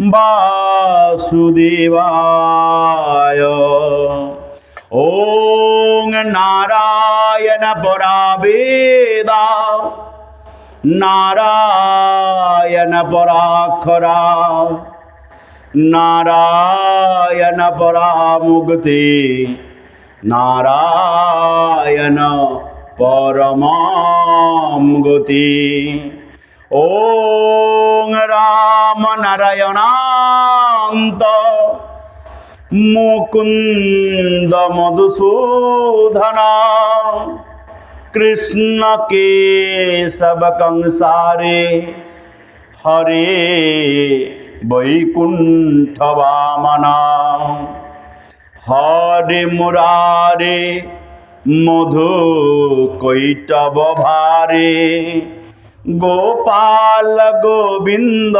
বাসুদেবায় ওং নারায়ণ পরাবেদা নারায়ণ পরাক্ষরা নারায়ণ পরামুক্তি নারায়ণ পরমাম গতি ওং রাম নারায়ণান্ত। মুকুন্দ মধুসূদন। কৃষ্ণ কেশব কংসারে। হরে বৈকুণ্ঠ বামনা। হরে মুরারে, মধু কৈটব ভারে। গোপাল গোবিন্দ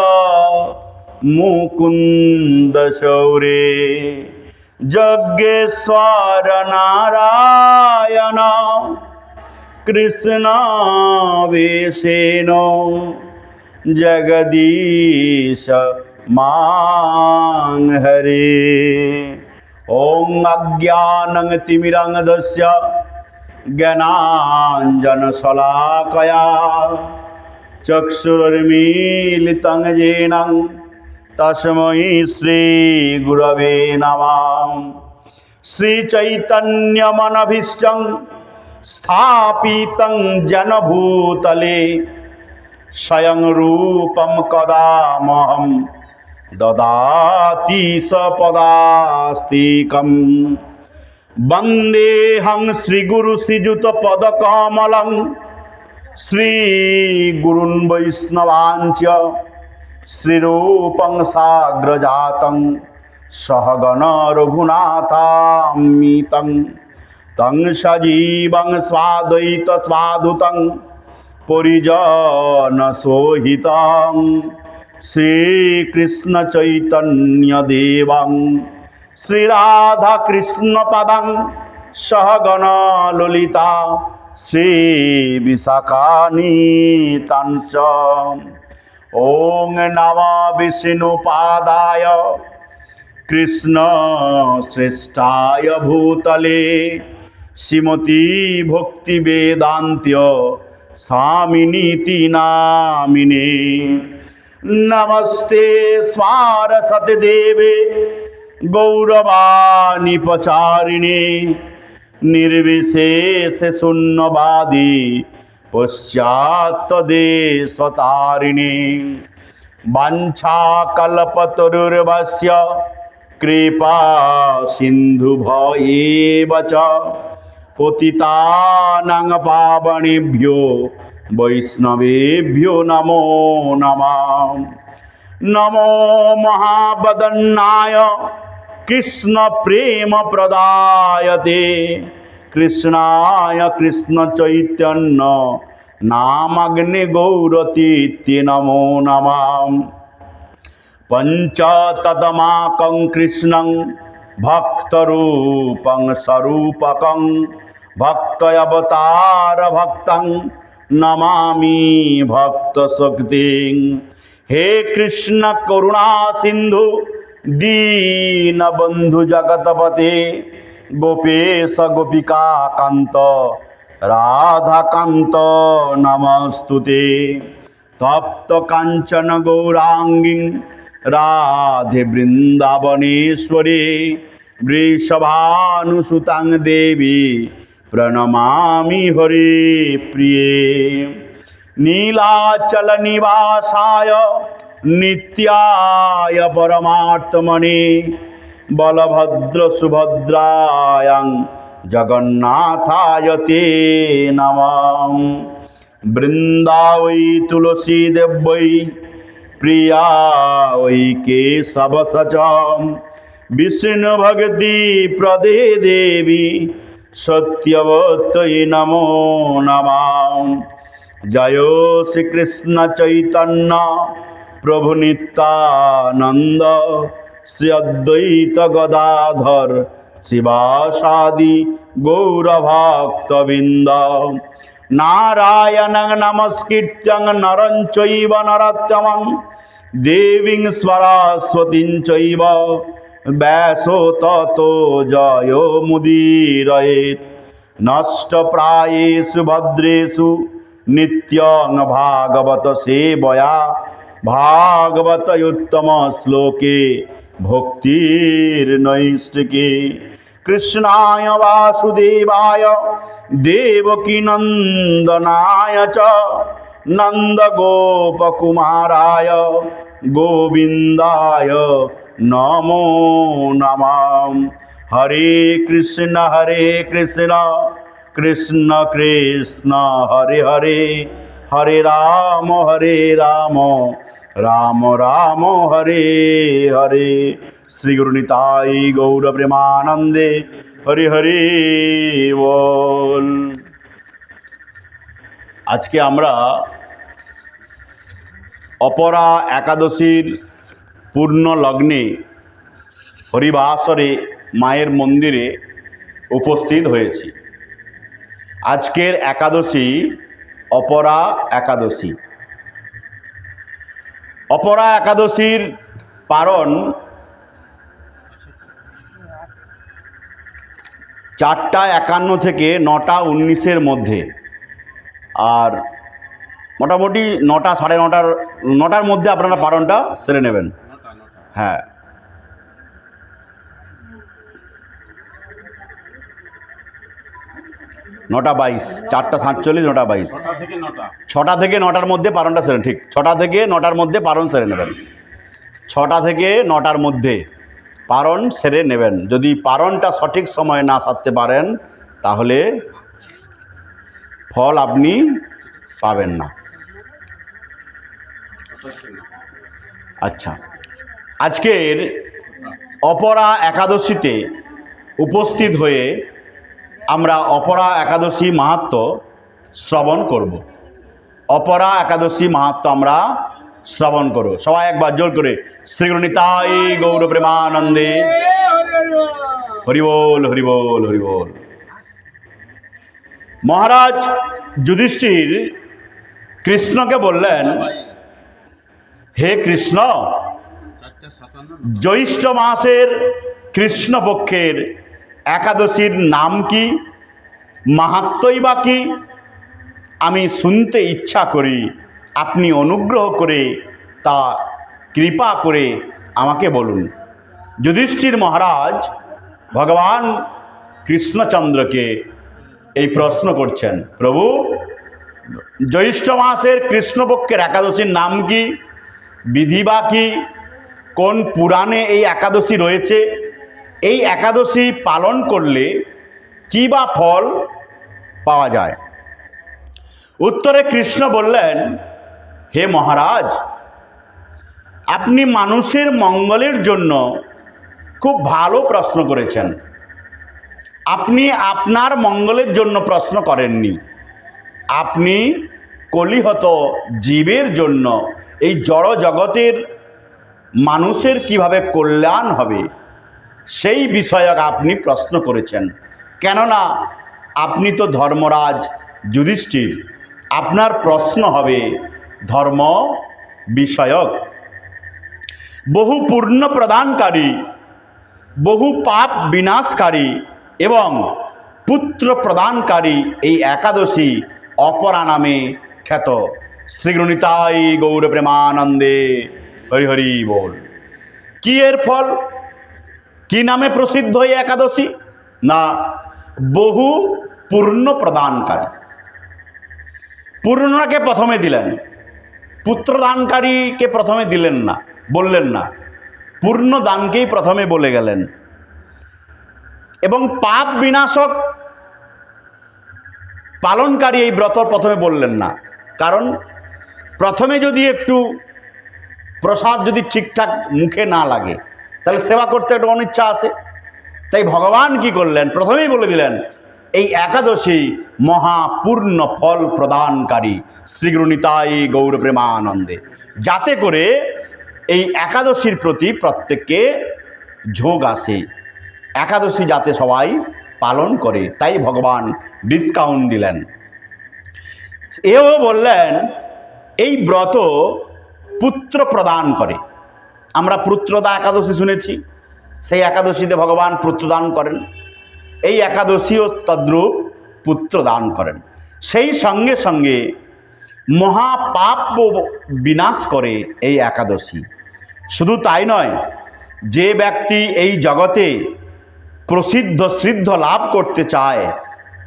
মুকুন্দ সৌরে। যজ্ঞেশ্বর নারায়ণ কৃষ্ণ বেশেন জগদীশ মাং হরে। ওং অজ্ঞানং দস্য চক্ষুর্মিলিতং যেনং তসময়ী শ্রী গুরবে নমাম। শ্রীচৈতন্যমনভীশ্চ স্থাপিতং জনভূতলে। স্বয়ং রূপম কদামহম দদাতি সপদাস্তিকম বন্দেহং শ্রীগুরু শ্রীযুত পদকমলং শ্রীগুরুন বৈষ্ণবাঞ্চ শ্রীরূপং সাগ্রজাতং সহগণ রঘুনাথামিতং তং সজীবং স্বাদ্বৈত স্বাদুতং পরিজন সোহিতং শ্রী বিশাখানীতাংশ ওং নম বিষ্ণুপাদায়। কৃষ্ণ শ্রেষ্ঠায় ভূতলে। শ্রীমতী ভক্তি বেদান্ত্য স্বামিনীতি নামিনে নমস্তে স্বারসতে দেবে গৌরবাণী প্রচারিণে। নির্বিশেষ শূন্যবাদী পশ্চাত্তদেশতারিণী। বাঞ্ছাকল্পতরুর্বশ্য কৃপা সিন্ধুভয়েব চ পতিতানাং পাবনেভ্যো বৈষ্ণবেভ্যো নমো নমঃ। নমো মহাবদন্নায়। কৃষ্ণ প্রেম প্রদায়তে। কৃষ্ণায় কৃষ্ণ চৈতন্য, নামাগ্নে গৌরতীত্যে নমো নমঃ পঞ্চতদমাকং কৃষ্ণং ভক্তরূপং স্বরূপকং ভক্তয়বতার ভক্তং নমামি ভক্ত শক্তিং হে কৃষ্ণ করুণা সিন্ধু দীনবন্ধু জগতপতে, গোপেশ গোপিকা কান্ত রাধাকান্ত নমস্তুতে। তপ্ত কাঞ্চন গৌরাঙ্গী, রাধে বৃন্দাবনেশ্বরী, বৃষভানুসুতাং দেবী, প্রণমামি হরে প্রিয়ে। নীলাচল নিবাসায় নিত্যায় পরমাত্মনে বলভদ্র সুভদ্রায়াং জগন্নাথায় তে নমঃ বৃন্দা ওই তুলসী দেব্যই প্রিয়া ওই কেশব সচ বিষ্ণু ভক্তি প্রদে দেবী সত্যবতী নমো নমাম। জয় শ্রীকৃষ্ণ চৈতন্য। প্রভু নিত্যানন্দ, শ্রী অদ্বৈত গদাধর শিবাসাদি গৌরভক্তবৃন্দ। নারায়ণ নমস্কৃত্যং নরং চৈব নরোত্তমং, দেবীং সরস্বতীং চৈব। ব্যাসো ততো জয় মুদীরয়েত নষ্টপ্রায়েষু ভদ্রেষু, নিত্যং ভাগবত সেবয়া। ভাগবত উত্তম শ্লোকে, ভক্তির নৈষ্টিকে কৃষ্ণায় বাসুদেবায়, দেবকী নন্দনায় চ, নন্দগোপকুমারায়, গোবিন্দায় নমো নমাম হরে কৃষ্ণ হরে কৃষ্ণ কৃষ্ণ কৃষ্ণ, হরে হরে হরে রাম হরে রাম। রাম রাম, হরে হরে। শ্রী গুরু নিতাই গৌর প্রেমানন্দে হরে হরে বল। আজকে আমরা অপরা একাদশীর পূর্ণ লগ্নে হরিবাসরে মায়ের মন্দিরে উপস্থিত হয়েছি। আজকের একাদশী অপরা একাদশী। অপরা একাদশীর পারণ চারটা একান্ন থেকে নটা উনিশের মধ্যে। আর মোটামুটি নটা সাড়ে নটার নটার মধ্যে আপনারা পারণটা সেরে নেবেন। হ্যাঁ। নটা বাইশ চারটা সাতচল্লিশ নটা বাইশ। ছটা থেকে নটার মধ্যে পারণটা সেরে ঠিক। ছটা থেকে নটার মধ্যে পারণ সেরে নেবেন। ছটা থেকে নটার মধ্যে পারণ সেরে নেবেন। যদি পারণটা সঠিক সময়ে না সারতে পারেন তাহলে ফল আপনি পাবেন না। আচ্ছা। আজকের অপরা একাদশীতে উপস্থিত হয়ে আমরা অপরা একাদশী মাহাত্ম শ্রবণ করব। অপরা একাদশী মাহাত্ম আমরা শ্রবণ করব। সবাই একবার জোর করে শ্রীগুণিতাই গৌর প্রেমানন্দে হরিবোল হরিবোল হরিবোল। মহারাজ যুধিষ্ঠির কৃষ্ণকে বললেন, হে কৃষ্ণ, জ্যৈষ্ঠ মাসের কৃষ্ণপক্ষের একাদশীর নাম কি? মাহাত্মই বা কি? আমি শুনতে ইচ্ছা করি, আপনি অনুগ্রহ করে তা কৃপা করে আমাকে বলুন। যুধিষ্ঠির মহারাজ ভগবান কৃষ্ণচন্দ্রকে এই প্রশ্ন করছেন, প্রভু, জ্যৈষ্ঠ মাসের কৃষ্ণপক্ষের একাদশীর নাম কি? বিধি বা কি? কোন পুরাণে এই একাদশী রয়েছে? এই একাদশী পালন করলে কী বা ফল পাওয়া যায়? উত্তরে কৃষ্ণ বললেন, হে মহারাজ, আপনি মানুষের মঙ্গলের জন্য খুব ভালো প্রশ্ন করেছেন। আপনি আপনার মঙ্গলের জন্য প্রশ্ন করেননি। আপনি কলিহত জীবের জন্য এই জড় জগতের মানুষের কীভাবে কল্যাণ হবে সেই বিষয়ক আপনি প্রশ্ন করেছেন। কেননা আপনি তো ধর্মরাজ যুধিষ্ঠির, আপনার প্রশ্ন হবে ধর্ম বিষয়ক। বহু পূর্ণ প্রদানকারী, বহু পাপ বিনাশকারী এবং পুত্র প্রদানকারী এই একাদশী অপরা নামে খ্যাত। শ্রীগুণিতাই গৌর প্রেমানন্দে হরি হরি বল। কি এর ফল? কি নামে প্রসিদ্ধ এই একাদশী? না, বহু পূর্ণ প্রদানকারী। পূর্ণকে প্রথমে দিলেন। পুত্রদানকারীকে প্রথমে দিলেন না, বললেন না। পূর্ণ দানকেই প্রথমে বলে গেলেন। এবং পাপ বিনাশক পালনকারী এই ব্রত প্রথমে বললেন না। কারণ প্রথমে যদি একটু প্রসাদ যদি ঠিকঠাক মুখে না লাগে তাহলে সেবা করতে একটা অনিচ্ছা আছে। তাই ভগবান কি করলেন? প্রথমেই বলে দিলেন, এই একাদশী মহাপূর্ণ ফল প্রদানকারী শ্রীগুরুনিতাই গৌর প্রেমানন্দে যাতে করে এই একাদশীর প্রতি প্রত্যেককে ঝোঁক আসে। একাদশী যাতে সবাই পালন করে, তাই ভগবান ডিসকাউন্ট দিলেন। এও বললেন, এই ব্রত পুত্র প্রদান করে। আমরা পুত্রদা একাদশী শুনেছি। সেই একাদশীতে ভগবান পুত্রদান করেন। এই একাদশীও তদ্রূপ পুত্র দান করেন। সেই সঙ্গে সঙ্গে মহাপাপ বিনাশ করে এই একাদশী। শুধু তাই নয়, যে ব্যক্তি এই জগতে প্রসিদ্ধ সিদ্ধ লাভ করতে চায়,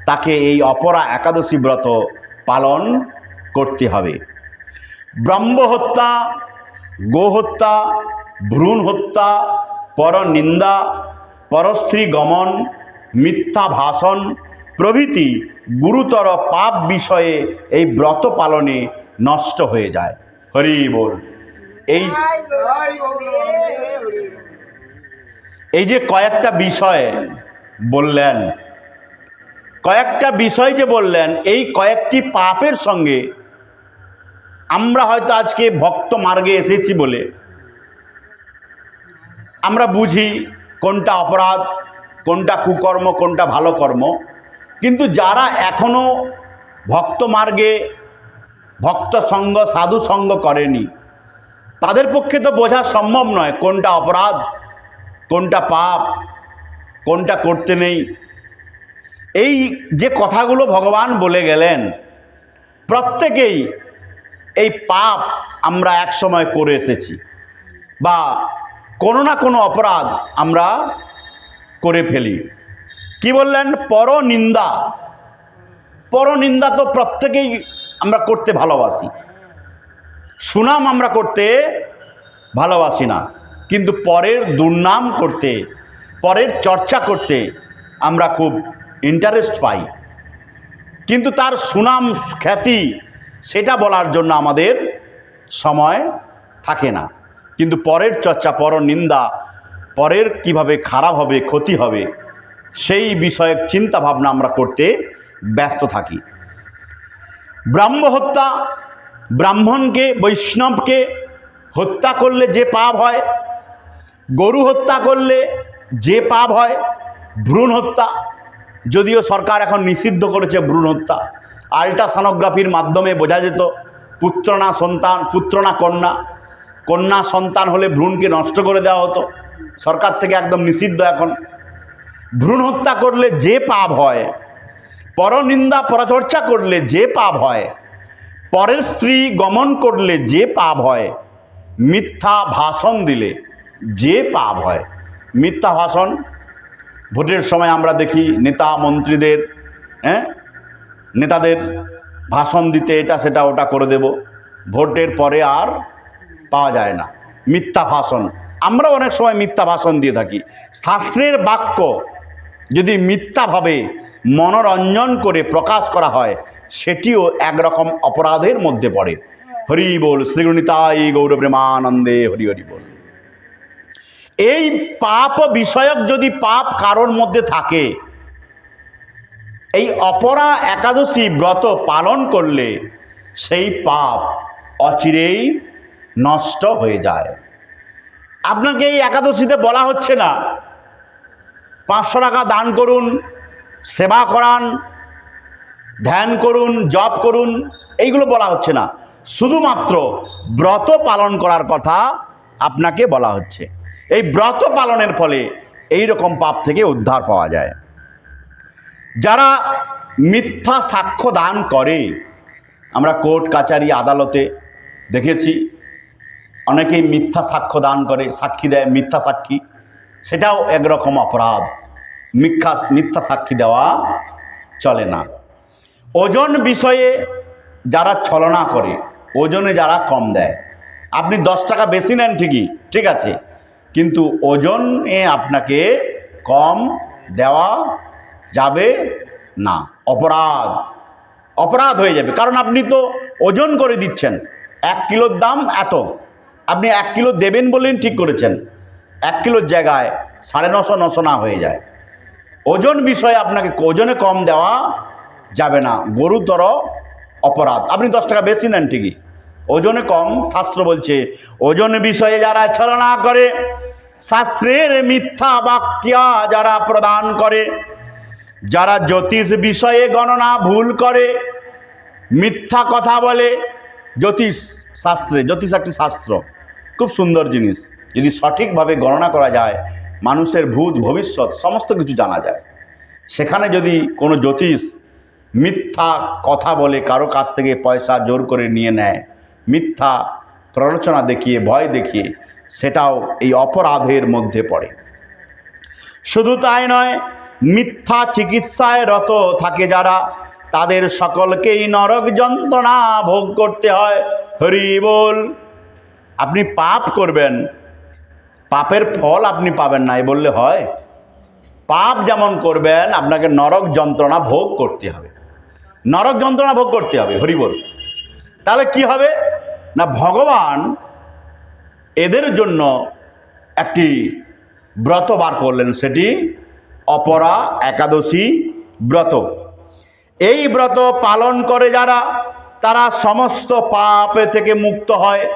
তাকে এই অপরা একাদশী ব্রত পালন করতে হবে। ব্রহ্ম হত্যা গোহত্যা, ভ্রূণ হত্যা, পরনিন্দা, পরস্ত্রী গমন, মিথ্যা ভাষণ, প্রভৃতি গুরুতর পাপ বিষয়ে এই ব্রত পালনে নষ্ট হয়ে যায়। হরি বল। এই এই যে কয়েকটা বিষয় বললেন, কয়েকটা বিষয় যে বললেন, এই কয়েকটি পাপের সঙ্গে আমরা হয়তো আজকে ভক্ত মার্গে এসেছি বলে। আমরা বুঝি কোনটা অপরাধ, কোনটা কুকর্ম, কোনটা ভালো কর্ম। কিন্তু যারা এখনও ভক্ত মার্গে, ভক্ত সঙ্গ, সাধু সঙ্গ করেনি, তাদের পক্ষে তো বোঝা সম্ভব নয় কোনটা অপরাধ, কোনটা পাপ, কোনটা করতে নেই। এই যে কথাগুলো ভগবান বলে গেলেন, প্রত্যেকেই এই পাপ আমরা একসময় করে এসেছি বা কোনো না কোনো অপরাধ আমরা করে ফেলি। কি বললেন? পরনিন্দা। পরনিন্দা তো প্রত্যেকেই আমরা করতে ভালোবাসি। সুনাম আমরা করতে ভালোবাসি না। কিন্তু পরের দুর্নাম করতে, পরের চর্চা করতে আমরা খুব ইন্টারেস্ট পাই। কিন্তু তার সুনাম, খ্যাতি সেটা বলার জন্য আমাদের সময় থাকে না। কিন্তু পরের চর্চা, পর নিন্দা, পরের কীভাবে খারাপ হবে, ক্ষতি হবে, সেই বিষয়ক চিন্তা ভাবনা আমরা করতে ব্যস্ত থাকি। ব্রাহ্ম হত্যা, ব্রাহ্মণকে, বৈষ্ণবকে হত্যা করলে যে পাপ হয়, গরু হত্যা করলে যে পাপ হয়, ভ্রূণ হত্যা, যদিও সরকার এখন নিষিদ্ধ করেছে ভ্রূণ হত্যা। আল্ট্রাসনোগ্রাফির মাধ্যমে বোঝা যেত পুত্র না সন্তান পুত্র না কন্যা। কন্যা সন্তান হলে ভ্রূণকে নষ্ট করে দেওয়া হতো। সরকার থেকে একদম নিষিদ্ধ এখন। ভ্রূণ হত্যা করলে যে পাপ হয়, পরনিন্দা পরচর্চা করলে যে পাপ হয়, পরের স্ত্রী গমন করলে যে পাপ হয়, মিথ্যা ভাষণ দিলে যে পাপ হয়। মিথ্যা ভাষণ, ভোটের সময় আমরা দেখি নেতা মন্ত্রীদের হ্যাঁ? নেতাদের ভাষণ দিতে এটা সেটা ওটা করে দেব। ভোটের পরে আর পাওয়া যায় না। মিথ্যা ভাষণ। আমরা অনেক সময় মিথ্যা ভাষণ দিয়ে থাকি। শাস্ত্রের বাক্য যদি মিথ্যাভাবে মনোরঞ্জন করে প্রকাশ করা হয়, সেটিও একরকম অপরাধের মধ্যে পড়ে। হরি বল শ্রীগুণিতাই গৌর প্রেমানন্দে হরি হরি বল। এই পাপ বিষয়ক যদি পাপ কারোর মধ্যে থাকে এই অপরা একাদশী ব্রত পালন করলে সেই পাপ অচিরেই নষ্ট হয়ে যায়। আপনাকে এই একাদশীতে বলা হচ্ছে না। পাঁচশো টাকা দান করুন, সেবা করান, ধ্যান করুন, জপ করুন, এইগুলো বলা হচ্ছে না। শুধুমাত্র ব্রত পালন করার কথা আপনাকে বলা হচ্ছে। এই ব্রত পালনের ফলে এই রকম পাপ থেকে উদ্ধার পাওয়া যায়। যারা মিথ্যা সাক্ষ্য দান করে, আমরা কোর্ট, কাচারি, আদালতে দেখেছি, অনেকেই মিথ্যা সাক্ষ্য দান করে, সাক্ষী দেয়, মিথ্যা সাক্ষী। সেটাও একরকম অপরাধ। মিথ্যা মিথ্যা সাক্ষী দেওয়া চলে না। ওজন বিষয়ে যারা ছলনা করে, ওজনে যারা কম দেয়, আপনি দশ টাকা বেশি নেন ঠিকই, ঠিক আছে। কিন্তু ওজনে আপনাকে কম দেওয়া যাবে না। অপরাধ। অপরাধ হয়ে যাবে। কারণ আপনি তো ওজন করে দিচ্ছেন। এক কিলোর দাম এত। আপনি এক কিলো দেবেন বলেই ঠিক করেছেন। এক কিলোর জায়গায় সাড়ে নশো নশো না হয়ে যায়। ওজন বিষয়ে আপনাকে ওজনে কম দেওয়া যাবে না। গুরুতর অপরাধ। আপনি দশ টাকা বেশি নেন ঠিকই। ওজনে কম শাস্ত্র বলছে, ওজন বিষয়ে যারা ছলনা করে, শাস্ত্রের মিথ্যা বাক্যা যারা প্রদান করে যারা জ্যোতিষ বিষয়ে গণনা ভুল করে, মিথ্যা কথা বলে, জ্যোতিষ শাস্ত্রে, জ্যোতিষ একটি শাস্ত্র, খুব সুন্দর জিনিস। যদি সঠিকভাবে গণনা করা যায়, মানুষের ভূত, ভবিষ্যৎ, সমস্ত কিছু জানা যায়। সেখানে যদি কোনো জ্যোতিষ মিথ্যা কথা বলে, কারও কাছ থেকে পয়সা জোর করে নিয়ে নেয়, মিথ্যা প্ররোচনা দেখিয়ে, ভয় দেখিয়ে, সেটাও এই অপরাধের মধ্যে পড়ে। শুধু তাই নয় মিথ্যা চিকিৎসায় রত থাকে যারা। তাদের সকলকেই নরক যন্ত্রণা ভোগ করতে হয়। হরি বল, আপনি পাপ করবেন। পাপের ফল আপনি পাবেন না এই বললে হয়। পাপ যেমন করবেন, আপনাকে নরক যন্ত্রণা ভোগ করতে হবে। নরক যন্ত্রণা ভোগ করতে হবে, হরি বল। তাহলে কি হবে? না, ভগবান এদের জন্য একটি ব্রত বার করলেন, সেটি অপরা একাদশী ব্রত। এই ব্রত পালন করে যারা, তারা সমস্ত পাপে থেকে মুক্ত হয়।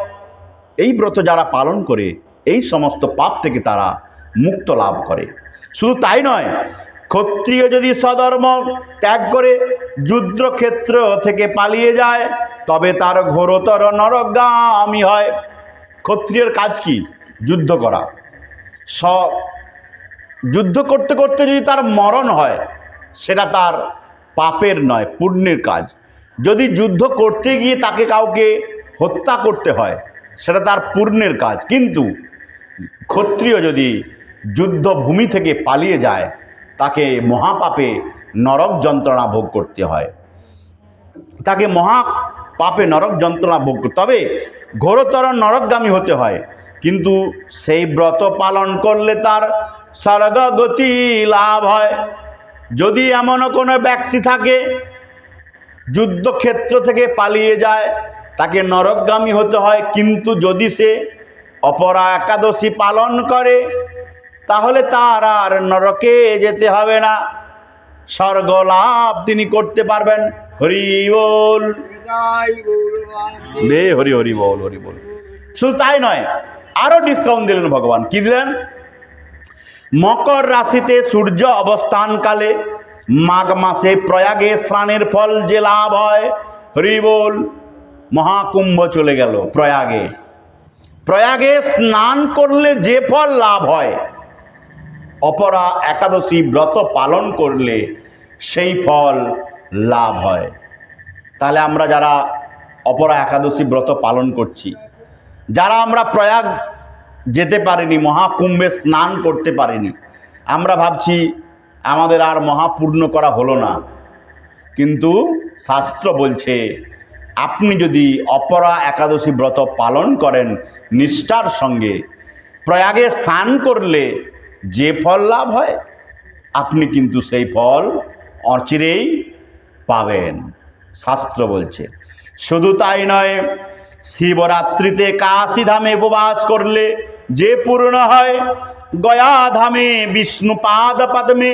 এই ব্রত যারা পালন করে, এই সমস্ত পাপ থেকে তারা মুক্ত লাভ করে। শুধু তাই নয়, ক্ষত্রিয় যদি সধর্ম ত্যাগ করে যুদ্ধক্ষেত্র থেকে পালিয়ে যায়, তবে তার ঘোরতর নরগামী হয়। ক্ষত্রিয়র কাজ কি? যুদ্ধ করা। স যুদ্ধ করতে করতে যদি তার মরণ হয়, সেটা তার পাপের নয়, পুণ্যের কাজ। যদি যুদ্ধ করতে গিয়ে তাকে কাউকে হত্যা করতে হয়, সেটা তার পুণ্যের কাজ। কিন্তু ক্ষত্রিয় যদি যুদ্ধভূমি থেকে পালিয়ে যায়, তাকে মহাপাপে নরক যন্ত্রণা ভোগ করতে হয়। তাকে মহা পাপে নরক যন্ত্রণা ভোগ তবে ঘোরতর নরকগামী হতে হয়, কিন্তু সেই ব্রত পালন করলে তার স্বর্গগতি লাভ হয়। যদি এমনও কোনো ব্যক্তি থাকে, যুদ্ধক্ষেত্র থেকে পালিয়ে যায়, তাকে নরকগামী হতে হয়। কিন্তু যদি সে অপরা একাদশী পালন করে, তাহলে তার আর নরকে যেতে হবে না। স্বর্গ লাভ তিনি করতে পারবেন। হরি বল। হরি হরি বল হরি বল। শুধু তাই নয়, আরও ডিসকাউন্ট দিলেন ভগবান। কি দিলেন? মকর রাশিতে সূর্য অবস্থানকালে মাঘ মাসে প্রয়াগে স্নানের ফল যে লাভ হয় হরি বল মহাকুম্ভ চলে গেল প্রয়াগে। প্রয়াগে স্নান করলে যে ফল লাভ হয়, অপরা একাদশী ব্রত পালন করলে সেই ফল লাভ হয়। তাহলে আমরা যারা অপরা একাদশী ব্রত পালন করছি, যারা আমরা প্রয়াগ যেতে পারিনি, মহাকুম্ভে স্নান করতে পারিনি। আমরা ভাবছি, আমাদের আর মহাপূর্ণ করা হলো না। কিন্তু শাস্ত্র বলছে, আপনি যদি অপরা একাদশী ব্রত পালন করেন নিষ্ঠার সঙ্গে, প্রয়াগে স্নান করলে যে ফল লাভ হয়, আপনি কিন্তু সেই ফল অচিরেই পাবেন, শাস্ত্র বলছে। শুধু তাই নয়, শিবরাত্রিতে কাশী ধামে উপবাস করলে যে পূর্ণ হয় গয়া ধামে বিষ্ণু পাদ পদ্মে,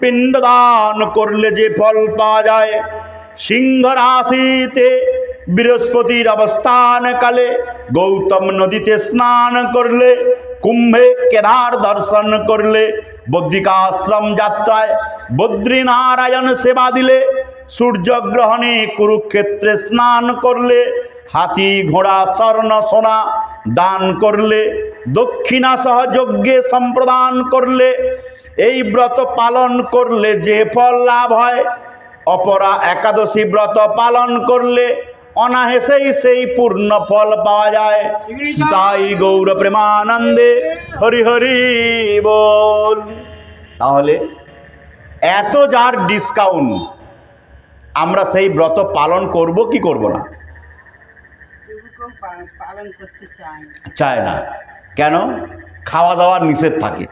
পিণ্ডদান করলে যে ফল পাওয়া যায়। সিংহ রাশিতে বৃহস্পতির অবস্থান কালে গৌতম নদীতে স্নান করলে, কুম্ভে কেদার দর্শন করলে, বদ্রিকাশ্রম যাত্রায় বদ্রীনারায়ণ সেবা দিলে, সূর্যগ্রহণে কুরুক্ষেত্রে স্নান করলে হাতি ঘোড়া, স্বর্ণ, সোনা দান করলে, দক্ষিণা সহযোগ্যে সম্প্রদান করলে, এই ব্রত পালন করলে যে ফল লাভ হয়, অপরা একাদশী ব্রত পালন করলে অনাহেসেই সেই পূর্ণ ফল পাওয়া যায়। তাই গৌর প্রেমানন্দে হরি হরি বল। তাহলে এত যার ডিসকাউন্ট আমরা সেই ব্রত পালন করব কি করব না এরকম পা- পালন করতে চাই চায় না। কেন? খাওয়া দাওয়ার নিষেধ থাকে।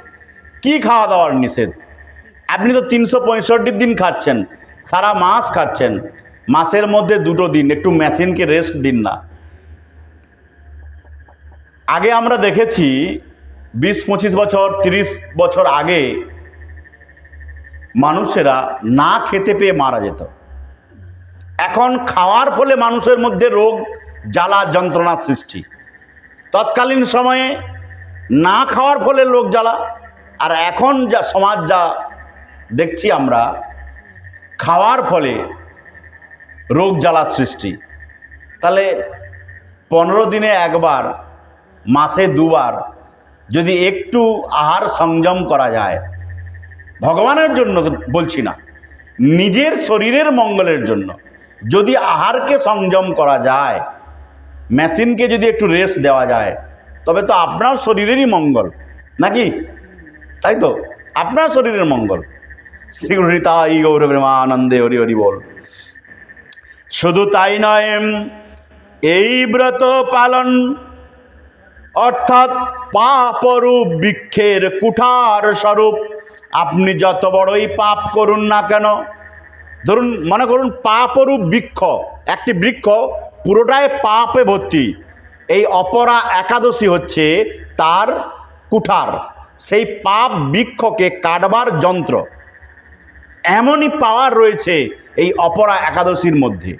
কি খাওয়া দাওয়ার নিষেধ? আপনি তো তিনশো পঁয়ষট্টি দিন খাচ্ছেন, সারা মাস খাচ্ছেন। মাসের মধ্যে দুটো দিন, একটু মেশিনকে রেস্ট দিন না। আগে আমরা দেখেছি, বিশ, পঁচিশ বছর, তিরিশ বছর আগে মানুষেরা না খেতে পেয়ে মারা যেত। এখন খাওয়ার ফলে মানুষের মধ্যে রোগ জ্বালা যন্ত্রণা সৃষ্টি। তৎকালীন সময়ে না খাওয়ার ফলে লোক জ্বালা, আর এখন যা সমাজ যা দেখছি আমরা, খাওয়ার ফলে রোগ জ্বালা সৃষ্টি। তাহলে পনেরো দিনে একবার, মাসে দুবার যদি একটু আহার সংযম করা যায়, ভগবানের জন্য বলছি না, নিজের শরীরের মঙ্গলের জন্য যদি আহারকে সংযম করা যায় মেশিনকে যদি একটু রেস্ট দেওয়া যায়, তবে তো আপনার শরীরেরই মঙ্গল, নাকি? তাই তো? আপনার শরীরের মঙ্গল। শ্রী তাই গৌরবেমানন্দে হরি হরি বল। শুধু তাই নয়, এই ব্রত পালন, অর্থাৎ পাপরূপ বৃক্ষের কুঠার স্বরূপ, আপনি যত বড়ই পাপ করুন না কেন, ধরুন, মনে করুন পাপরূপ বৃক্ষ, একটি বৃক্ষ পুরোটাই পাপে ভর্তি। এই অপরা একাদশী হচ্ছে তার কুঠার। সেই পাপ বৃক্ষকে কাটবার যন্ত্র। এমনই পাওয়ার রয়েছে এই অপরা একাদশীর মধ্যে।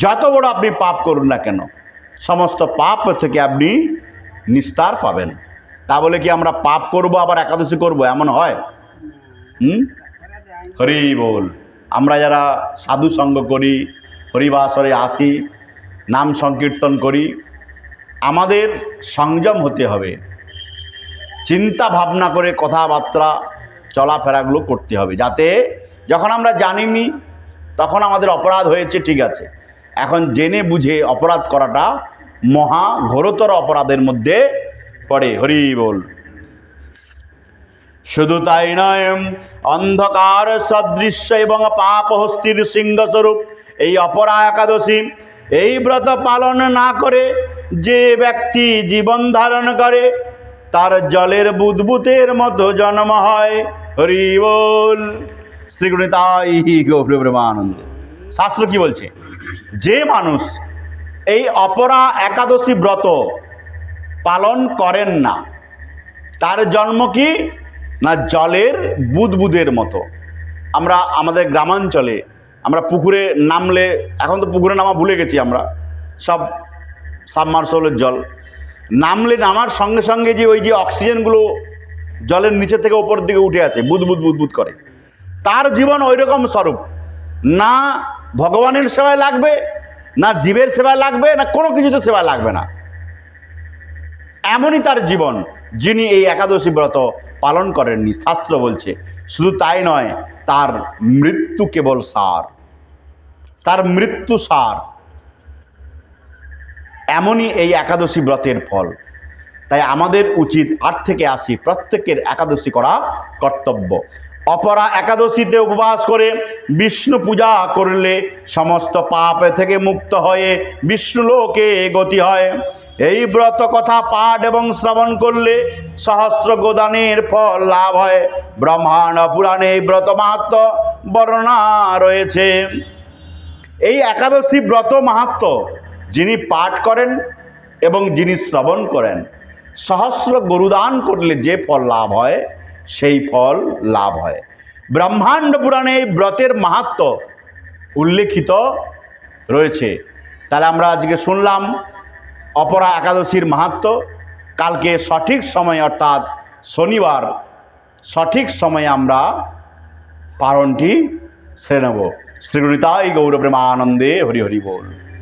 যত বড় আপনি পাপ করুন না কেন, সমস্ত পাপ থেকে আপনি নিস্তার পাবেন। তা বলে কি আমরা পাপ করব, আবার একাদশী করব? এমন হয়? হুম। হরি বল। আমরা যারা সাধু সঙ্গ করি হরিবাসরে আসি, নাম সংকীর্তন করি। আমাদের সংযম হতে হবে। চিন্তা ভাবনা করে কথাবার্তা, চলাফেরাগুলো করতে হবে। যাতে যখন আমরা জানিনি, তখন আমাদের অপরাধ হয়েছে, ঠিক আছে। এখন জেনে বুঝে অপরাধ করাটা মহা ঘোরতর অপরাধের মধ্যে পড়ে। হরি বল। শুধু তাই নয়, অন্ধকার সদৃশ্য এবং পাপ হস্তির সিংহস্বরূপ এই অপরা একাদশী, এই ব্রত পালন না করে যে ব্যক্তি জীবন ধারণ করে, তার জলের বুদবুতের মতো জন্ম হয় হরি বল শ্রীগুণিতাই গৌরব্রহ্মানন্দ শাস্ত্র কি বলছে? যে মানুষ এই অপরা একাদশী ব্রত পালন করেন না, তার জন্ম কি? না জলের বুদবুদের মতো। আমরা আমাদের গ্রামাঞ্চলে আমরা পুকুরে নামলে, এখন তো পুকুরে নামা ভুলে গেছি আমরা। সব সাবমার্সলের জল। নামলে, নামার সঙ্গে সঙ্গে যে ওই যে অক্সিজেনগুলো জলের নিচে থেকে ওপর দিকে উঠে আসে বুদবুদ বুদবুদ করে। তার জীবন ওই রকম স্বরূপ। না ভগবানের সেবায় লাগবে, না জীবের সেবায় লাগবে, না কোনো কিছুতে সেবায় লাগবে না। এমনই তার জীবন, যিনি এই একাদশী ব্রত পালন করেননি। শাস্ত্র বলছে, শুধু তাই নয়, তার মৃত্যু কেবল সার। তার মৃত্যু সার। এমনই এই একাদশী ব্রতের ফল। তাই আমাদের উচিত আট থেকে আশি, প্রত্যেকের একাদশী করা কর্তব্য। অপরা একাদশীতে উপবাস করে বিষ্ণু পূজা করলে সমস্ত পাপ থেকে মুক্ত হয়ে বিষ্ণুলোকে গতি হয়। এই ব্রত কথা পাঠ এবং শ্রবণ করলে সহস্র গোদানের ফল লাভ হয়। ব্রহ্মাণ্ড পুরাণে এই ব্রত মাহাত্ম বর্ণনা রয়েছে। এই একাদশী ব্রত মাহাত্ম যিনি পাঠ করেন এবং যিনি শ্রবণ করেন, সহস্র গরুদান করলে যে ফল লাভ হয়, সেই ফল লাভ হয়। ব্রহ্মাণ্ড পুরাণে এই ব্রতের মাহাত্ম উল্লেখিত রয়েছে। তাহলে আমরা আজকে শুনলাম অপরা একাদশীর মাহাত্ম। কালকে সঠিক সময় অর্থাৎ শনিবার সঠিক সময়ে আমরা পারণটি সেরে নেব। শ্রীগুণিতাই গৌরপ্রেমানন্দে হরি হরি বল